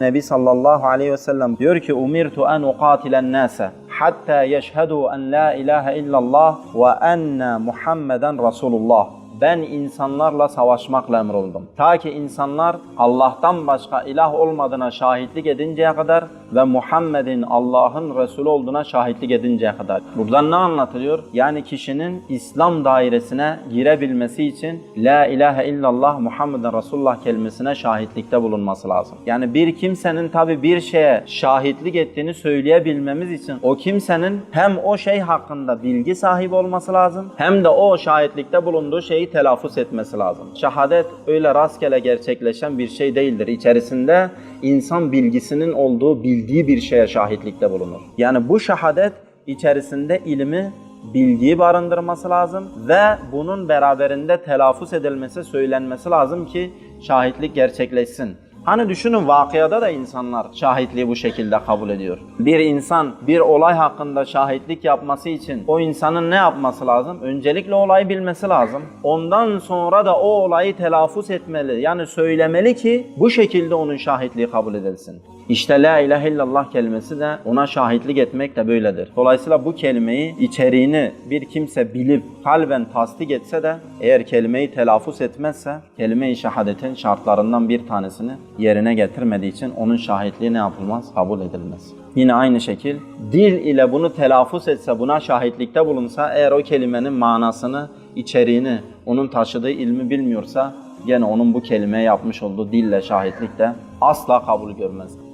Nebi sallallahu aleyhi ve sellem diyor ki umirtu en uqatilen nase hatta yeşhedu en la ilahe illallah ve enne Muhammeden Resulullah. Ben insanlarla savaşmakla emroldum. Ta ki insanlar Allah'tan başka ilah olmadığına şahitlik edinceye kadar ve Muhammed'in Allah'ın Resulü olduğuna şahitlik edinceye kadar. Buradan ne anlatılıyor? Yani kişinin İslam dairesine girebilmesi için La ilahe illallah Muhammeden Resulullah kelimesine şahitlikte bulunması lazım. Yani bir kimsenin tabi bir şeye şahitlik ettiğini söyleyebilmemiz için o kimsenin hem o şey hakkında bilgi sahibi olması lazım hem de o şahitlikte bulunduğu şeyi telaffuz etmesi lazım. Şehadet öyle rastgele gerçekleşen bir şey değildir. İçerisinde insan bilgisinin olduğu, bildiği bir şeye şahitlikte bulunur. Yani bu şehadet içerisinde ilmi, bilgiyi barındırması lazım ve bunun beraberinde telaffuz edilmesi, söylenmesi lazım ki şahitlik gerçekleşsin. Hani düşünün vakıada da insanlar şahitliği bu şekilde kabul ediyor. Bir insan bir olay hakkında şahitlik yapması için o insanın ne yapması lazım? Öncelikle olayı bilmesi lazım. Ondan sonra da o olayı telaffuz etmeli. Yani söylemeli ki bu şekilde onun şahitliği kabul edilsin. İşte la ilahe illallah kelimesi de ona şahitlik etmek de böyledir. Dolayısıyla bu kelimeyi içeriğini bir kimse bilip kalben tasdik etse de eğer kelimeyi telaffuz etmezse kelime-i şehadetin şartlarından bir tanesini yerine getirmediği için onun şahitliği ne yapılmaz? Kabul edilmez. Yine aynı şekil dil ile bunu telaffuz etse, buna şahitlikte bulunsa eğer o kelimenin manasını, içeriğini, onun taşıdığı ilmi bilmiyorsa gene onun bu kelimeye yapmış olduğu dille şahitlik de asla kabul görmez.